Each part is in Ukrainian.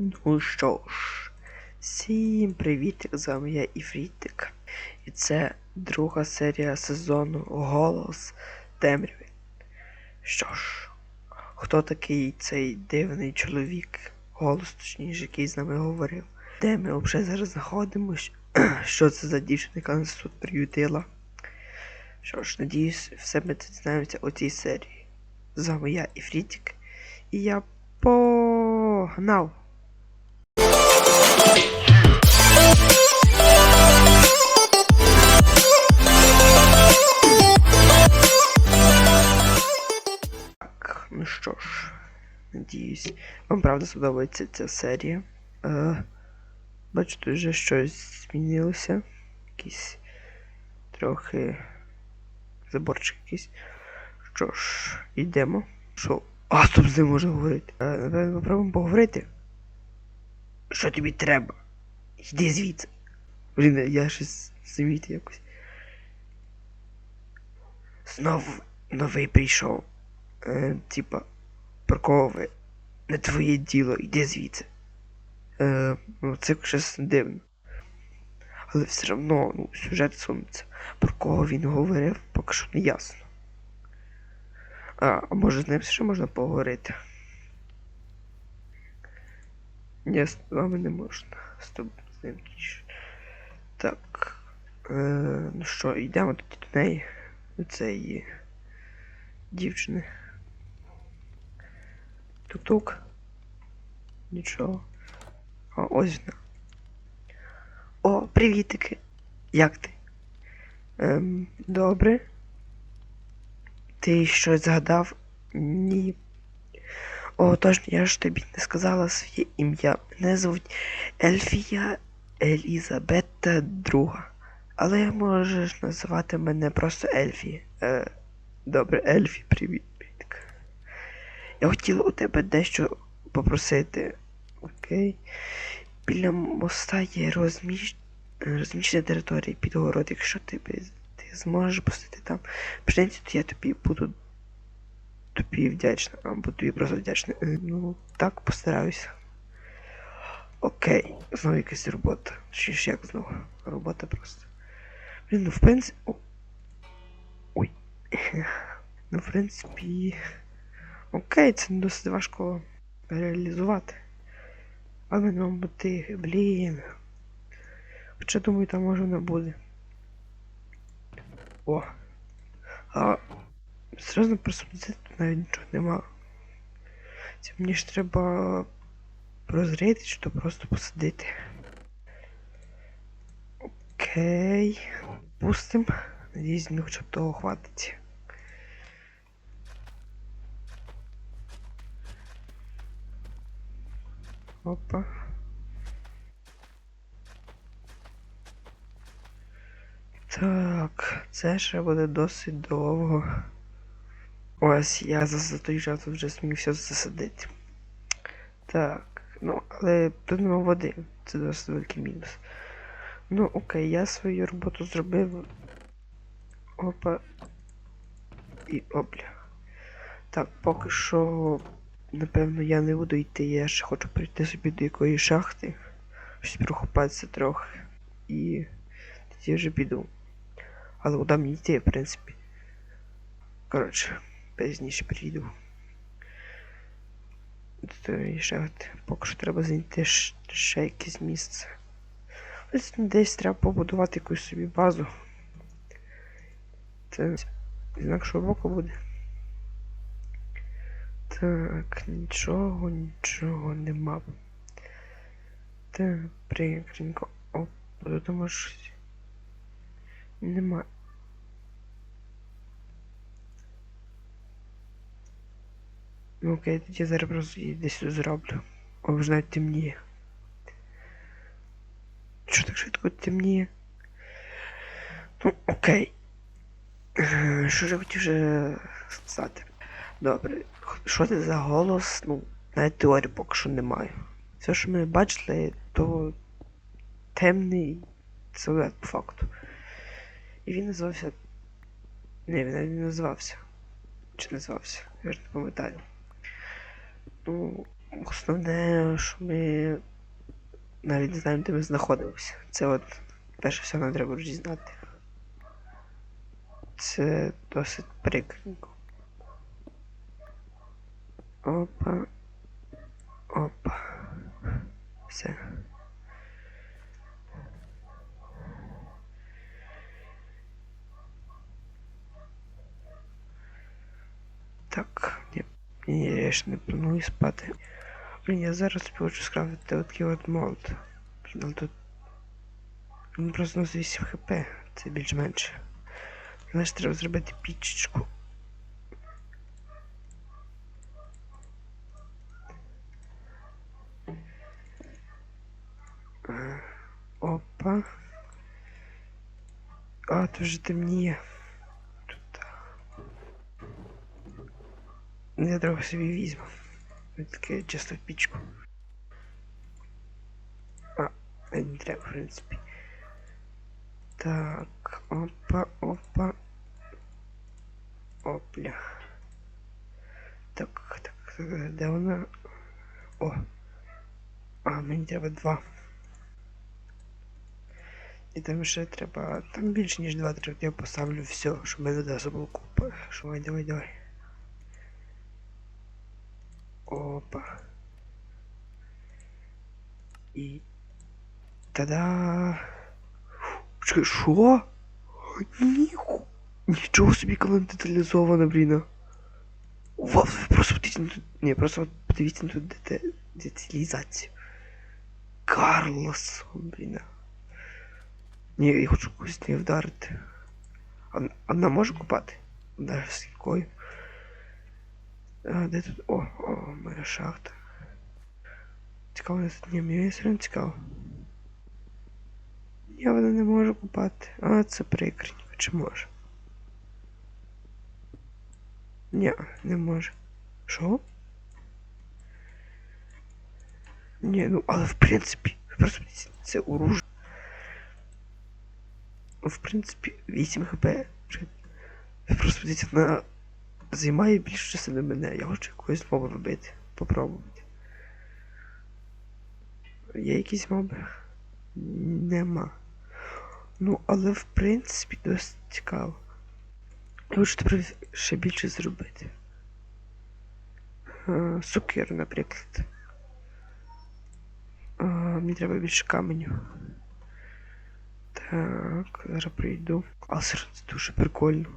Ну що ж, всім привіт, з вами я Іфрітик. І це друга серія сезону Голос Темряви. Що ж, хто такий цей дивний чоловік, голос точніше, який з нами говорив? Де ми взагалі зараз знаходимось? Що це за дівчина, яка нас тут приютила? Що ж, надіюсь, все ми дізнаємося у цій серії. З вами я Іфрітик. І я погнав. Так, ну що ж, надіюсь, вам правда сподобається ця серія. Е, бачу, тут вже щось змінилося. Якийсь трохи заборчик якийсь. Що ж, йдемо. Що? А, стоп, з ним можна говорити. Е, попробуємо поговорити. Що тобі треба? Йди звідси. Блін, я щось замітив якось. Знов новий прийшов. Е, типа, про кого ви? Не твоє діло, йди звідси. Е, ну, це щось дивно. Але все одно, ну, сюжет сунеться. Про кого він говорив, поки що не ясно. А, а може з ним ще можна поговорити? Ні, з вами не можна. З тобою з. Так. Е, ну що, йдемо тоді до неї. До цієї дівчини. Тук-тук. Нічого. А, ось вона. О, привітики. Як ти? Ем, добре. Ти щось згадав? Ні. О, тож я ж тобі не сказала своє ім'я. Мене звуть Ельфія Елізабета II. Але можеш називати мене просто Ельфі. Е, добре, Ельфі, привіт. Я хотіла у тебе дещо попросити. Окей. Біля моста є розміщ... розміщена територія під город. Якщо ти, ти зможеш пустити там пшеницю, то я тобі буду тобі вдячна. А буду тобі просто вдячна. Е, Ну, так, постараюся. Окей, знову якась робота. Чи ж як знову? Робота просто. Блін, ну в принципі. Ой. Ну, в принципі. Окей, це не досить важко реалізувати. Але нам бути, блін. Хоча думаю, там може не буде. О. А серйозно просунутися тут навіть нічого нема. Це мені ж треба прозріти, чи то просто посадити. Окей. Пустим. Надіюсь, мені хоча б того хватить. Опа. Так, це ще буде досить довго. Ось я за, той час вже зміг все засадити. Так, ну, але тут нема води. Це досить великий мінус. Ну, окей, я свою роботу зробив. Опа. І опля. Так, поки що, напевно, я не буду йти, я ще хочу прийти собі до якоїсь шахти. Щось прохопатися трохи. І тоді вже піду. Але куди мені йти, в принципі. Коротше, пізніше прийду. Тої. Поки що треба знайти ще якесь місце. Ось десь треба побудувати якусь собі базу. Це з інакшого боку буде. Так, нічого, нічого нема. Так, прикренько. О, тут може. Нема. Ну окей, тоді я зараз просто її десь тут зроблю. О, вже навіть темніє. Що так швидко темніє? Ну, окей. Е, Що ж я хотів вже сказати? Добре, що це за голос? Ну, навіть теорії поки що немає. Все, що ми бачили, то темний силует по факту. І він називався. Ні, він не називався. Чи називався? Я ж не пам'ятаю. Ну, Основне, що ми навіть не знаємо, де ми знаходимося. Це от перше все нам треба дізнати. Це досить прикренько. Опа. Опа. Все. Так, ні, я ще не планую спати. Блін, я зараз хочу скрафтити такий от молот. Блін, тут. Він просто на 8 хп, це більш-менш. Знаєш, треба зробити пічечку. Опа. А, тут вже темніє. Тут. Ну, Я трохи собі візьму. Таке чисто в пічку. А, не треба, в принципі. Так, опа, опа. Опля. Так, так, так, де вона? О. А, мені треба два. І там ще треба. Там більше ніж два треба. Я поставлю все, щоб мене одразу було купа. Що, давай, давай, давай. Опа. І. Та-да! Чекай, що? Ніху. Нічого собі коли деталізовано, блін. Вау, ви просто подивіться на тут. Ні, просто подивіться на тут дете... деталізацію. Карлос, блін. Ні, я хочу когось не вдарити. А, вона може купати? Даже з якою? А, де тут? О, о, моя шахта. Цікаво, де тут ні, мені все цікаво. Я вона не можу купати. А, це прикренько, чи може? Ні, не може. Що? Ні, ну, але в принципі, просто це оружие. В принципі, 8 хп. Ви просто подивіться, вона займає більше частини мене. Я хочу якогось моба вибити. Попробувати. Є якісь моби? Нема. Ну, але в принципі досить цікаво. Я хочу тепер ще більше зробити. А, наприклад. А, мені треба більше каменю. Так, зараз прийду. А це дуже прикольно.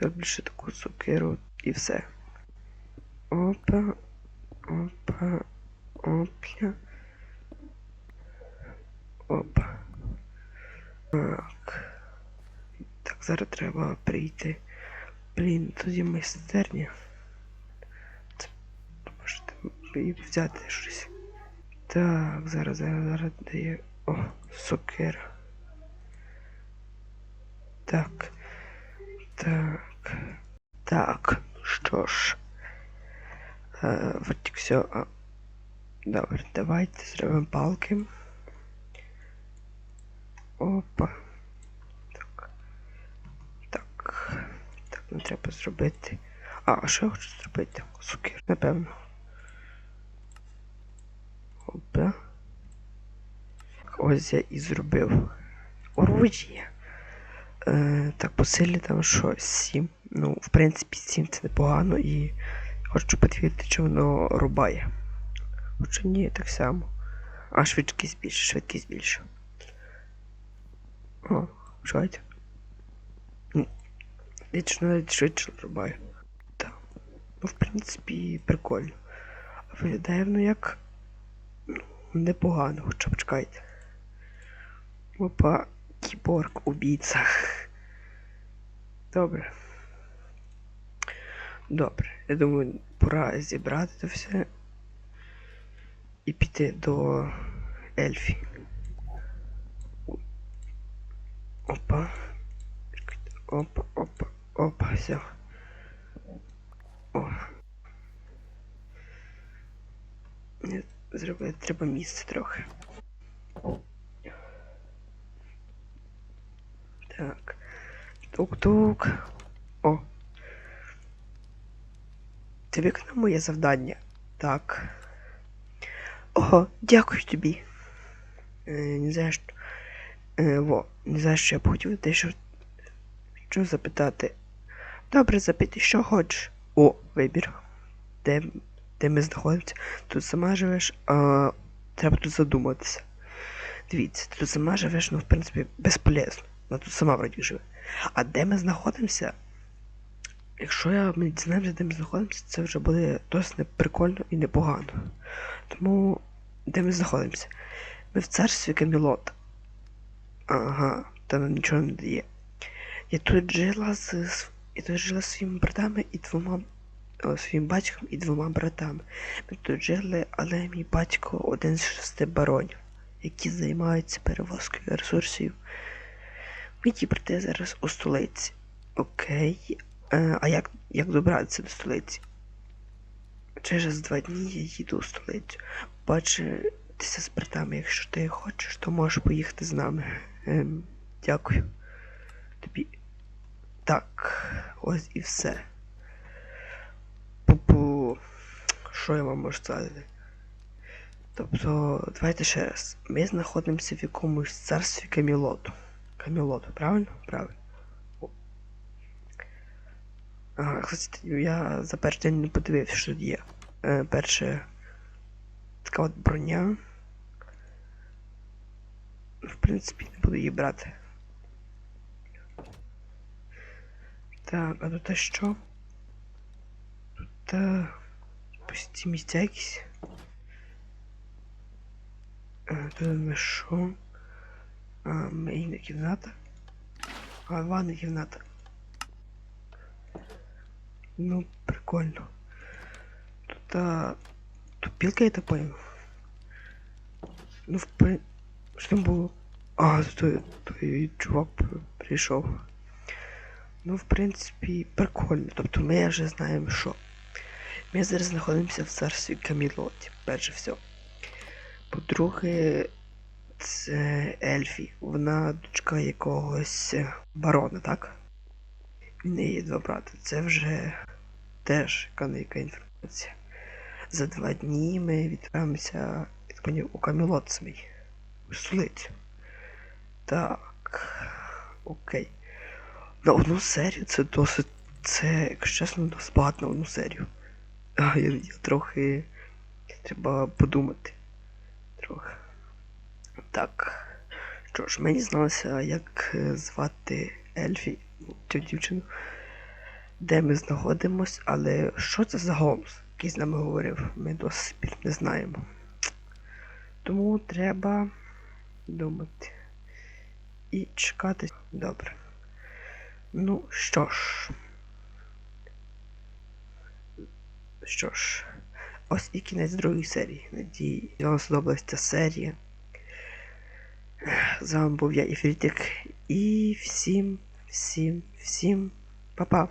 Зараз більше таку сокиру і все. Опа. Опа. Опля. Опа. Так. Так, зараз треба прийти. Блін, тут є майстерня. Це можете взяти щось. Так, зараз, зараз, зараз дає. О, сокира. Так. Так. Так. Що ж. Е, все. Добре, давайте зробимо палки. Опа. Так. Так. Так, не треба зробити. А, а що я хочу зробити? Сукір, напевно. Опа. Ось я і зробив. Оружие. Е, так, по силі там що, 7. Ну, в принципі, 7 це непогано і хочу перевірити, чи воно рубає. Хоча ні, так само. А швидкість більше, швидкість більше. О, чуєте? Вічно навіть швидше рубає. Так. Ну, в принципі, прикольно. Виглядає воно як. Ну, непогано, хоча б чекайте. Опа, кіборг, убійця. Добре. Добре. Я думаю, пора зібрати це все і піти до Ельфі. Опа. Опа, опа, опа, все. О. Зробити треба місце трохи. Так. Тук-тук. О. Ти виконав моє завдання? Так. Ого, дякую тобі. Е, не знаю, що... Е, во, не знаю, що я б хотів дещо що запитати. Добре, запити, що хочеш. О, вибір. Де, де ми знаходимося? Тут сама живеш, а треба тут задуматися. Дивіться, тут сама живеш, ну, в принципі, безполезно. Вона тут сама вроді живе. А де ми знаходимося? Якщо я ми дізнаємося, де ми знаходимося, це вже буде досить неприкольно і непогано. Тому де ми знаходимося? Ми в царстві Камілота. Ага, та нам нічого не дає. Я тут жила з. з- Я тут жила зі своїми братами і двома. О, своїм батьком і двома братами. Ми тут жили, але мій батько один з шести баронів, які займаються перевозкою ресурсів. Мій брати зараз у столиці. Окей. Е, а як, як добратися до столиці? Через два дні я їду у столицю. Бачитися з братами, якщо ти хочеш, то можеш поїхати з нами. Ем, дякую. Тобі. Так, ось і все. Пупу. Що я вам можу сказати? Тобто, давайте ще раз. Ми знаходимося в якомусь царстві Камілоту. Камілоту, правильно? Правильно. Ага, кстати, я за перший день не подивився, що тут є. Е, перше. Така от броня. В принципі, не буду її брати. Так, а тут що? Тут е, пусті місця якісь. Е, Тут не що? А, мейна кімната. А, ванна кімната. Ну, прикольно. Тут, а... Тут пілка, я так понял. Ну, в при... Що там було? А, той, той чувак прийшов. Ну, в принципі, прикольно. Тобто ми вже знаємо, що. Ми зараз знаходимося в царстві Камілоті, перше все. По-друге, це Ельфі. Вона дочка якогось барона, так? В неї два брати. Це вже теж яка інформація. За два дні ми відправимося я так у Камілот самий. У. Так. Окей. На одну серію це досить. Це, якщо чесно, досить багато на одну серію. Я, я трохи. Треба подумати. Трохи. Так. Що ж, мені зналося, як е, звати Ельфі, цю дівчину, де ми знаходимось, але що це за голос, який з нами говорив, ми до сих пір не знаємо. Тому треба думати. І чекати. Добре. Ну що ж. Що ж, ось і кінець другої серії. Надію, вам сподобалася ця серія. З вами був я Іфрітик. І всім, всім, всім па-па.